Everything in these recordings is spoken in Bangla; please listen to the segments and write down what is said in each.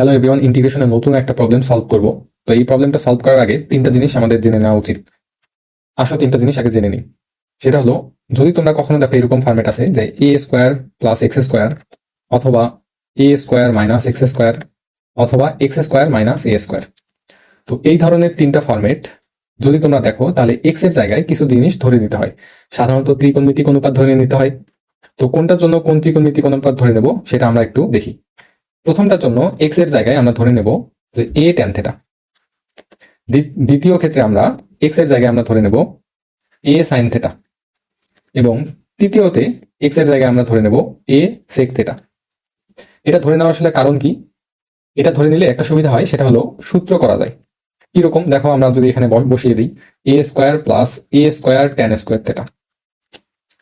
হ্যালো এভরিওয়ান ইন্টিগ্রেশনের নতুন একটা প্রবলেম সলভ করব। তো এই প্রবলেমটা সলভ করার আগে তিনটা জিনিস আমাদের জেনে নেওয়া উচিত। আসো তিনটা জিনিস আগে জেনে নিই। সেটা হলো, যদি তোমরা কখনো দেখো এরকম ফরম্যাট আছে যে A square plus X square অথবা A square minus X square অথবা X square minus A square তো এই ধরনের তিনটা ফরম্যাট যদি তোমরা দেখো, তাহলে এক্সের জায়গায় কিছু জিনিস ধরে নিতে হয়। সাধারণত ত্রিকোণমিতিক অনুপাত ধরে নিতে হয়। তো কোনটার জন্য কোন ত্রিকোণমিতিক অনুপাত ধরে নেব, সেটা আমরা একটু দেখি। প্রথমটার জন্য এক্সের জায়গায় আমরা ধরে নেব যে এ ট্যান থেটা দ্বিতীয় ক্ষেত্রে আমরা এক্সের জায়গায় আমরা ধরে নেব এ সাইন থেটা এবং তৃতীয়তে এক্সের জায়গায় আমরা ধরে নেব এ সেক থেটা এটা ধরে নেওয়ার আসলে কারণ কি? এটা ধরে নিলে একটা সুবিধা হয়, সেটা হলো সূত্র করা যায়। কীরকম? দেখো আমরা যদি এখানে বসিয়ে দিই A square plus A square tan square theta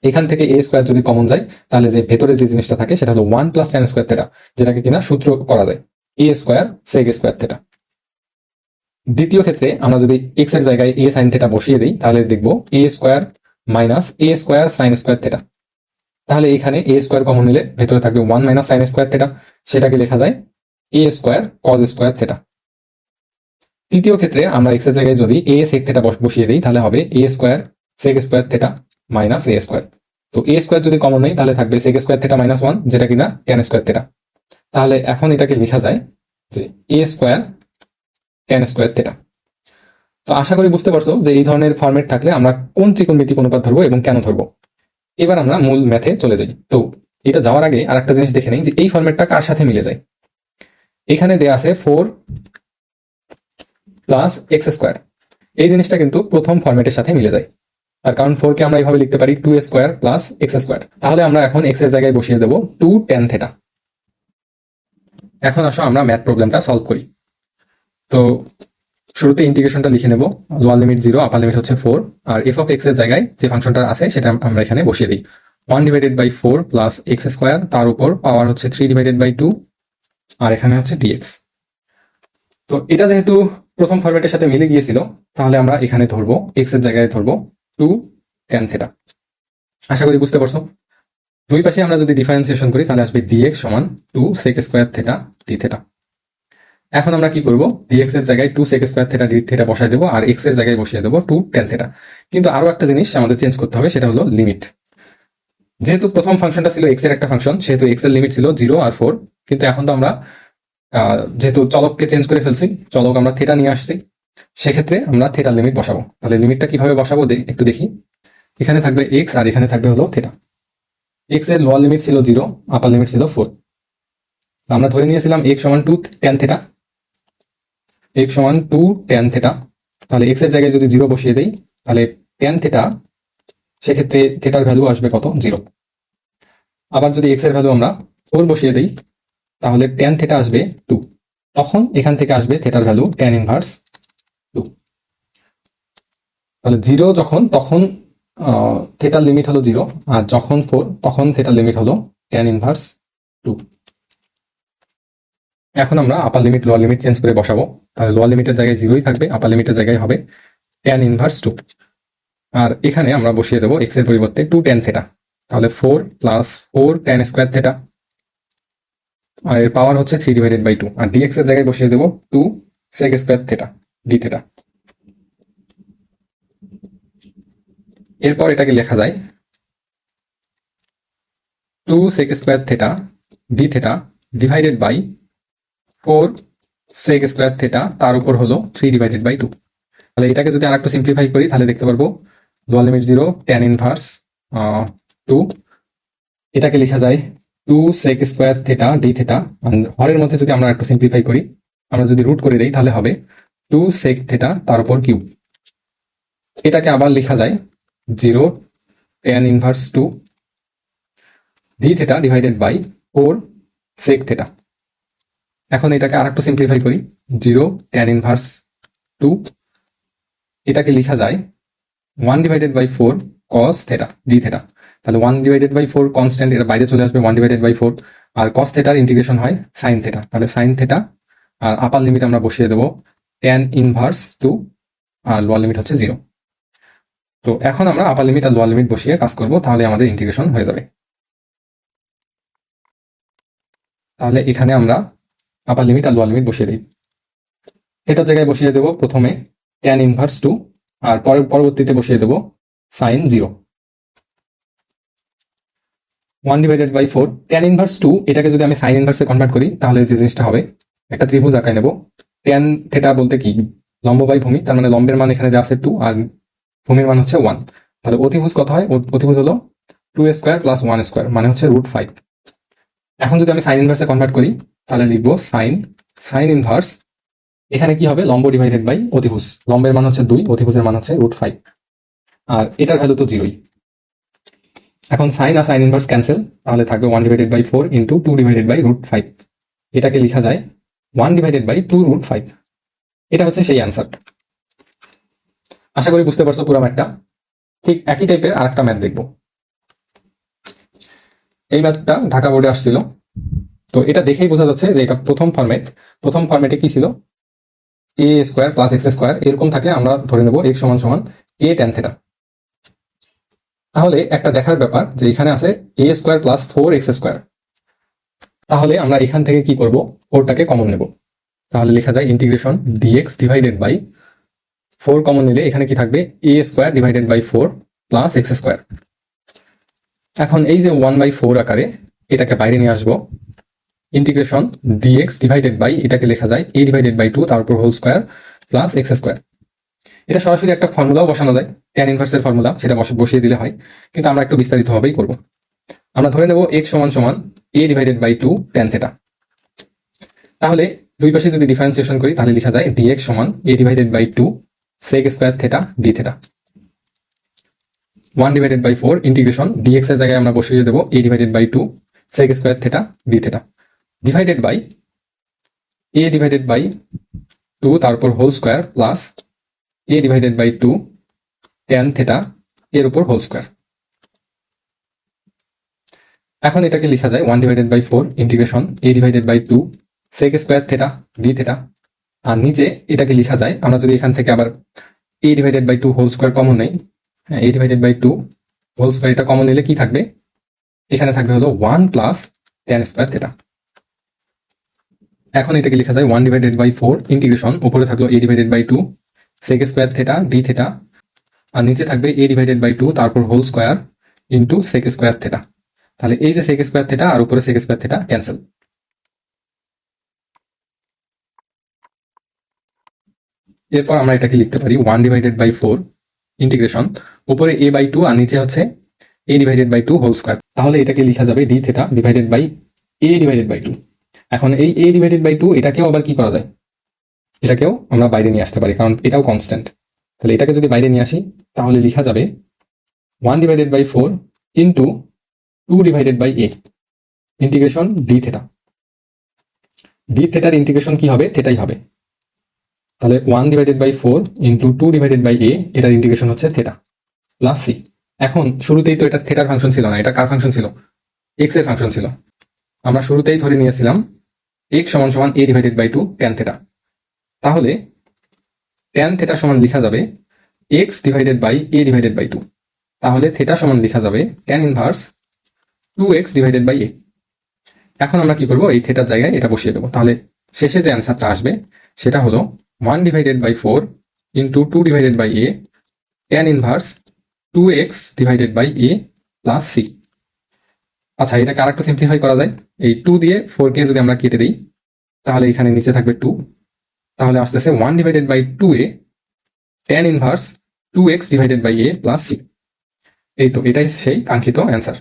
এখান থেকে এ স্কোয়ার যদি কমন যায়, তাহলে যে ভেতরে যে জিনিসটা থাকে, সেটা হলো one plus tan square theta যেটাকে কিনা সূত্র করা যায়। A square sec square theta দ্বিতীয় ক্ষেত্রে আমরা যদি এক্সের জায়গায় এ সাইন থেটা বসিয়ে দিই, তাহলে দেখব A square minus A square sine square theta তাহলে এখানে এ স্কোয়ার কমন নিলে ভেতরে থাকবে one minus sine square theta সেটাকে লেখা যায় A square cos square theta তৃতীয় ক্ষেত্রে আমরা এক্সের জায়গায় যদি এ সেক থেটা বস- বসিয়ে দিই, তাহলে হবে A square sec square theta minus A square তো এ স্কোয়ার যদি কমন নেই, তাহলে থাকবে sec square theta minus one যেটা কিনা ট্যান স্কোয়ার থেটা তাহলে এখন এটাকে লেখা যায় যে A square tan square theta তো আশা করি বুঝতে পারছ যে এই ধরনের ফরম্যাট থাকলে আমরা কোন ত্রিকোণমিতিক অনুপাত ধরবো এবং কেন ধরবো। এবার আমরা মূল ম্যাথে চলে যাই। তো এটা যাওয়ার আগে আরেকটা জিনিস দেখে নেই যে এই ফরম্যাটটা কার সাথে মিলে যায়। এখানে দেয়া আছে ফোর প্লাস এক্স স্কোয়ার এই জিনিসটা কিন্তু প্রথম ফরম্যাটের সাথে মিলে যায়। তার কারণ ফোর কে আমরা এইভাবে লিখতে পারি two A square plus X square তাহলে আমরা এখন এক্সের জায়গায় বসিয়ে দেবো টু টেন থেটা এখন আসো আমরা ম্যাথ প্রবলেমটা সলভ করি। তো শুরুতে ইন্টিগ্রেশনটা লিখে নেব। Lower limit zero upper limit হচ্ছে ফোর আর এফ অফ এক্সের জায়গায় যে ফাংশনটা আছে সেটা আমরা এখানে বসিয়ে দিই। One divided by four plus X square তার উপর পাওয়ার হচ্ছে থ্রি ডিভাইডেড বাই টু আর এখানে হচ্ছে ডিএক্স তো এটা যেহেতু প্রথম ফরম্যাটের সাথে মিলে গিয়েছিল, তাহলে আমরা এখানে ধরবো এক্সের জায়গায় ধরবো। টু টেন থেটা আশা করি বুঝতে পারছ। দুই পাশে আমরা যদি ডিফারেন্সিয়েশন করি, তাহলে আসবে ডিএক্স সমান two sec square theta D theta এখন আমরা কি করব? ডিএক্স এর জায়গায় two sec square theta D theta বসাই দেবো, আর এক্সের জায়গায় বসিয়ে দেবো টু টেন থেটা কিন্তু আরও একটা জিনিস আমাদের চেঞ্জ করতে হবে, সেটা হলো লিমিট যেহেতু প্রথম ফাংশনটা ছিল এক্সের একটা ফাংশন, সেহেতু এক্সের লিমিট ছিল জিরো আর ফোর কিন্তু এখন তো আমরা যেহেতু চলককে চেঞ্জ করে ফেলছি, চলক আমরা থেটা নিয়ে আসছি সেক্ষেত্রে আমরা থেটার লিমিট বসাবো। তাহলে লিমিটটা কীভাবে বসাবো? একটু দেখি। এখানে থাকবে এক্স আর এখানে থাকবে হলো থেটা এক্সের লোয়ার লিমিট ছিল জিরো আপার লিমিট ছিল ফোর আমরা ধরে নিয়েছিলাম এক্স সমান টু টেন থেটা এক্স সমান টু টেন থেটা তাহলে এক্সের জায়গায় যদি জিরো বসিয়ে দেই, তাহলে টেন থেটা সেক্ষেত্রে থেটার ভ্যালু আসবে কত? জিরো আবার যদি এক্সের ভ্যালু আমরা ফোর বসিয়ে দিই, তাহলে টেন থেটা আসবে টু তখন এখান থেকে আসবে থেটার ভ্যালু টেন ইনভার্স তাহলে জিরো যখন, তখন থেটার লিমিট হলো জিরো, আর যখন ফোর তখন থেটার লিমিট হলো টেন ইনভার্স টু এখন আমরা upper limit lower limit change করে বসাবো। তাহলে লোয়ার লিমিটের জায়গায় জিরোই থাকবে আপার লিমিটের জায়গায় হবে টেন ইনভার্স টু আর এখানে আমরা বসিয়ে দেবো এক্সের পরিবর্তে টু টেন থেটা তাহলে four plus four tan square theta আর এর পাওয়ার হচ্ছে থ্রি ডিভাইডেড বাই টু আর ডিএক্স এর জায়গায় বসিয়ে দেবো two sec square theta D theta এরপর এটাকে লেখা যায় two sec square theta D theta divided by four sec square theta তার উপর হলো থ্রি ডিভাইডেড বাই টু তাহলে এটাকে যদি আরেকটু সিম্পলিফাই করি, তাহলে দেখতে পারব lower limit zero tan inverse two এটাকে লেখা যায় two sec square theta d theta হরের মধ্যে যদি আমরা একটু সিম্পলিফাই করি, আমরা যদি রুট করে দিই, তাহলে হবে টু সেক থেটা তার উপর কিউ এটাকে আবার লেখা যায় zero tan inverse two d theta divided by four sec theta এখন এটাকে আর একটু সিম্পলিফাই করি জিরো টেন ইনভার্স টু এটাকে লেখা যায় one divided by four cos theta d theta তাহলে one divided by four constant এটা বাইরে চলে আসবে ওয়ান ডিভাইডেড বাই ফোর আর কস থেটার ইন্টিগ্রেশন হয় সাইন থেটা তাহলে সাইন থেটা আর আপার লিমিট আমরা বসিয়ে দেবো টেন ইনভার্স টু আর লোয়ার লিমিট হচ্ছে জিরো তো এখন আমরা আপার লিমিট আর লোয়ার লিমিট বসিয়ে কাজ করব, তাহলে আমাদের ইন্টিগ্রেশন হয়ে যাবে। তাহলে এখানে আমরা আপার লিমিট আর লোয়ার লিমিট বসিয়ে দিই। এটার জায়গায় বসিয়ে দেবো প্রথমে ট্যান ইনভার্স টু আর পরে পরবর্তীতে বসিয়ে দেবো sine zero one divided by four tan inverse two এটাকে যদি আমি সাইন ইনভার্সে কনভার্ট করি, তাহলে যে জিনিসটা হবে, একটা ত্রিভুজ আঁকায় নেব। ট্যান থেটা বলতে কি? লম্ব বাই ভূমি, তার মানে লম্বের মান এখানে দেওয়া আছে টু আর ভূমির মান হচ্ছে ওয়ান তাহলে অতিভুজ কত হয়? অতিভুজ হলো two square plus one square মানে হচ্ছে রুট ফাইভ এখন যদি আমি সাইন ইনভার্সে কনভার্ট করি, তাহলে লিখব সাইন সাইন ইনভার্স এখানে কি হবে? লম্ব ডিভাইডেড বাই অতিভুজ লম্বের মান হচ্ছে দুই অতিভুজের মান হচ্ছে রুট ফাইভ আর এটার ভ্যালু তো জিরোই এখন সাইন আর সাইন ইনভার্স ক্যান্সেল তাহলে থাকবে one divided by four into two divided by root five এটাকে লেখা যায় one divided by two root five এটা হচ্ছে সেই অ্যান্সার আশা করি বুঝতে পারছ পুরো ম্যাথটা ঠিক একই টাইপের আরেকটা ম্যাথ দেখব। এই ম্যাথটা ঢাকা বোর্ডে আসছিল। তো এটা দেখেই বোঝা যাচ্ছে যে এটা প্রথম ফরম্যাট প্রথম ফরম্যাটে কি ছিল? A square plus x square এরকম থাকে, আমরা ধরে নেব এক্স সমান সমান এ টেন থেটা তাহলে একটা দেখার ব্যাপার যে এখানে আছে a square plus four x square তাহলে আমরা এখান থেকে কি করব? ফোরটাকে কমন নেব। তাহলে লেখা যায় integration dx divided by four common নিলে এখানে কি থাকবে? A square divided by four plus x square এখন এই যে ওয়ান বাই ফোর আকারে এটাকে বাইরে নিয়ে আসব। ইন্টিগ্রেশন ডিএক্স ডিভাইডেড বাই এটাকে লেখা যায় এ ডিভাইডেড বাই টু তারপর whole square plus x square এটা সরাসরি একটা ফর্মুলাও বসানো যায়। ট্যান ইনভার্সের ফর্মুলা সেটা বসে, বসিয়ে দিলে হয়। কিন্তু আমরা একটু বিস্তারিত ভাবেই করব। আমরা ধরে নেব এক্স সমান সমান a divided by two tan theta তাহলে দুই পাশে যদি ডিফারেন্সিয়েশন করি, তাহলে লেখা যায় ডিএক্স সমান a divided by two sec square theta d theta one divided by four integration dx এর জায়গায় আমরা বসিয়ে দেবো a divided by two sec square theta d theta divided by a divided by two তারপর whole square plus a divided by two tan theta এর উপর হোল স্কোয়ার এখন এটাকে লেখা যায় one divided by four integration a divided by two sec square theta d theta আর নিচে এটাকে লেখা যায়, আমরা যদি এখান থেকে আবার a divided by two whole square common নেই হ্যাঁ a divided by two whole square এটা কমন নিলে কি থাকবে? এখানে থাকবে হলো one plus tan square theta এখন এটাকে লেখা যায় one divided by four integration উপরে থাকল a divided by two sec square theta d theta আর নিচে থাকবে এ ডিভাইডেড বাই টু তারপর whole square into sec square theta তাহলে এই যে সেক স্কোয়ার থেটা আর উপরে সেক স্কোয়ার থেটা ক্যান্সেল এরপর আমরা এটাকে লিখতে পারি one divided by four integration উপরে এ বাই টু আর নিচে হচ্ছে a divided by two whole square তাহলে এটাকে লিখা যাবে d theta divided by a divided by two এখন এই এ ডিভাইডেড বাই টু এটাকেও আবার কি করা যায়? এটাকেও আমরা বাইরে নিয়ে আসতে পারি, কারণ এটাও কনস্ট্যান্ট তাহলে এটাকে যদি বাইরে নিয়ে আসি, তাহলে লিখা যাবে one divided by four into two divided by a integration d theta d থেটার integration কি হবে? থেটাই হবে। তাহলে one divided by four into two divided by a এটার ইন্টিগ্রেশন হচ্ছে থেটা প্লাস সি এখন শুরুতেই তো এটা থেটার ফাংশন ছিল না, এটা কার ফাংশন ছিল? এক্সের ফাংশন ছিল। আমরা শুরুতেই ধরে নিয়েছিলাম এক্স সমান সমান a divided by two tan theta তাহলে ট্যান থেটা সমান লেখা যাবে x divided by a divided by two তাহলে থেটা সমান লেখা যাবে tan inverse two x divided by a এখন আমরা কি করব? এই থেটার জায়গায় এটা বসিয়ে দেবো। তাহলে শেষে যে অ্যান্সারটা আসবে, সেটা হলো one divided by four into two divided by a tan inverse two x divided by a plus c আচ্ছা এটাকে আরেকটু সিম্পলিফাই করা যায়। এই টু দিয়ে ফোর কে যদি আমরা কেটে দিই, তাহলে এখানে নিচে থাকবে টু তাহলে আসতেছে one divided by two a tan inverse two x divided by a plus c এই তো, এটাই সেই কাঙ্ক্ষিত অ্যান্সার